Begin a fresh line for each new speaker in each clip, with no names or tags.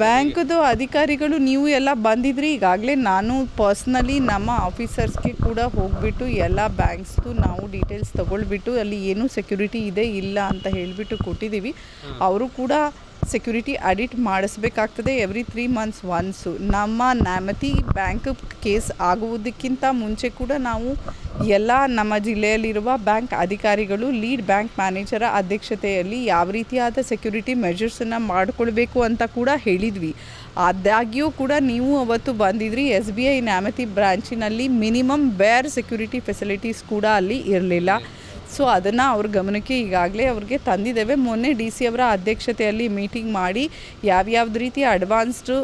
ಬ್ಯಾಂಕ್ದು ಅಧಿಕಾರಿಗಳು ನೀವು ಎಲ್ಲ ಬಂದಿದ್ರಿ. ಈಗಾಗಲೇ ನಾನು ಪರ್ಸ್ನಲಿ ನಮ್ಮ ಆಫೀಸರ್ಸ್ಗೆ ಕೂಡ ಹೋಗ್ಬಿಟ್ಟು ಎಲ್ಲ ಬ್ಯಾಂಕ್ಸ್ದು ನಾವು ಡೀಟೇಲ್ಸ್ ತಗೊಳ್ಬಿಟ್ಟು ಅಲ್ಲಿ ಏನು ಸೆಕ್ಯೂರಿಟಿ ಇದೆ ಇಲ್ಲ ಅಂತ ಹೇಳಿಬಿಟ್ಟು ಕೊಟ್ಟಿದ್ದೀವಿ. ಅವರು ಕೂಡ ಸೆಕ್ಯೂರಿಟಿ ಆಡಿಟ್ ಮಾಡಿಸ್ಬೇಕಾಗ್ತದೆ ಎವ್ರಿ ತ್ರೀ ಮಂತ್ಸ್ ಒನ್ಸು ನಮ್ಮ ನ್ಯಾಮತಿ ಬ್ಯಾಂಕ್ ಕೇಸ್ ಆಗುವುದಕ್ಕಿಂತ ಮುಂಚೆ ಕೂಡ ನಾವು ಎಲ್ಲ ನಮ್ಮ ಜಿಲ್ಲೆಯಲ್ಲಿರುವ ಬ್ಯಾಂಕ್ ಅಧಿಕಾರಿಗಳು ಲೀಡ್ ಬ್ಯಾಂಕ್ ಮ್ಯಾನೇಜರ ಅಧ್ಯಕ್ಷತೆಯಲ್ಲಿ ಯಾವ ರೀತಿಯಾದ ಸೆಕ್ಯೂರಿಟಿ ಮೆಷರ್ಸನ್ನು ಮಾಡಿಕೊಳ್ಬೇಕು ಅಂತ ಕೂಡ ಹೇಳಿದ್ವಿ. ಆದಾಗ್ಯೂ ಕೂಡ ನೀವು ಅವತ್ತು ಬಂದಿದ್ರಿ ಎಸ್ ಬಿ ಐ ನ್ಯಾಮತಿ ಬ್ರಾಂಚಿನಲ್ಲಿ ಮಿನಿಮಮ್ ಬೇರ್ ಸೆಕ್ಯೂರಿಟಿ ಫೆಸಿಲಿಟೀಸ್ ಕೂಡ ಅಲ್ಲಿ ಇರಲಿಲ್ಲ. ಸೊ ಅದನ್ನು ಅವ್ರ ಗಮನಕ್ಕೆ ಈಗಾಗಲೇ ಅವ್ರಿಗೆ ತಂದಿದ್ದೇವೆ. ಮೊನ್ನೆ ಡಿ ಸಿ ಅವರ ಅಧ್ಯಕ್ಷತೆಯಲ್ಲಿ ಮೀಟಿಂಗ್ ಮಾಡಿ ಯಾವ್ಯಾವ್ದು ರೀತಿ ಅಡ್ವಾನ್ಸ್ಡು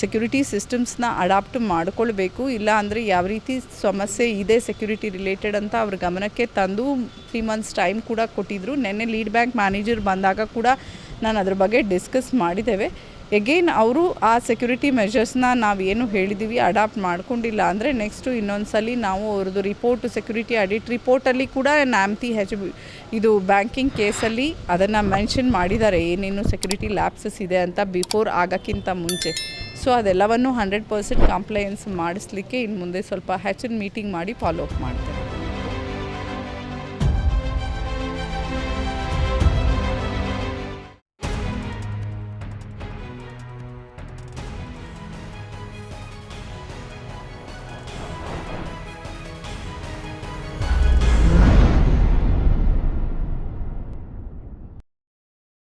ಸೆಕ್ಯೂರಿಟಿ ಸಿಸ್ಟಮ್ಸ್ನ ಅಡಾಪ್ಟ್ ಮಾಡಿಕೊಳ್ಬೇಕು, ಇಲ್ಲ ಅಂದರೆ ಯಾವ ರೀತಿ ಸಮಸ್ಯೆ ಇದೆ ಸೆಕ್ಯೂರಿಟಿ ರಿಲೇಟೆಡ್ ಅಂತ ಅವ್ರ ಗಮನಕ್ಕೆ ತಂದು ತ್ರೀ ಮಂತ್ಸ್ ಟೈಮ್ ಕೂಡ ಕೊಟ್ಟಿದ್ದರು ನಿನ್ನೆ ಲೀಡ್ ಬ್ಯಾಂಕ್ ಮ್ಯಾನೇಜರ್ ಬಂದಾಗ ಕೂಡ ನಾನು ಅದ್ರ ಬಗ್ಗೆ ಡಿಸ್ಕಸ್ ಮಾಡಿದ್ದೇವೆ. ಎಗೇನ್ ಅವರು ಆ ಸೆಕ್ಯೂರಿಟಿ ಮೆಷರ್ಸ್ನ ನಾವು ಏನು ಹೇಳಿದ್ದೀವಿ ಅಡಾಪ್ಟ್ ಮಾಡ್ಕೊಂಡಿಲ್ಲ ಅಂದರೆ ನೆಕ್ಸ್ಟು ಇನ್ನೊಂದು ಸಲ ನಾವು ಅವ್ರದ್ದು ರಿಪೋರ್ಟ್ ಸೆಕ್ಯೂರಿಟಿ ಆಡಿಟ್ ರಿಪೋರ್ಟಲ್ಲಿ ಕೂಡ ನ್ಯಾಮ್ತಿ ಹೆಚ್ ಇದು ಬ್ಯಾಂಕಿಂಗ್ ಕೇಸಲ್ಲಿ ಅದನ್ನು ಮೆನ್ಷನ್ ಮಾಡಿದ್ದಾರೆ. ಏನೇನು ಸೆಕ್ಯೂರಿಟಿ ಲ್ಯಾಪ್ಸಸ್ ಇದೆ ಅಂತ ಬಿಫೋರ್ ಆಗೋಕ್ಕಿಂತ ಮುಂಚೆ. ಸೊ ಅದೆಲ್ಲವನ್ನು ಹಂಡ್ರೆಡ್ ಪರ್ಸೆಂಟ್ ಕಂಪ್ಲೈನ್ಸ್ ಮಾಡಿಸ್ಲಿಕ್ಕೆ ಇನ್ನು ಮುಂದೆ ಸ್ವಲ್ಪ ಹೆಚ್ಚಿನ ಮೀಟಿಂಗ್ ಮಾಡಿ ಫಾಲೋ ಅಪ್ ಮಾಡ್ತೇವೆ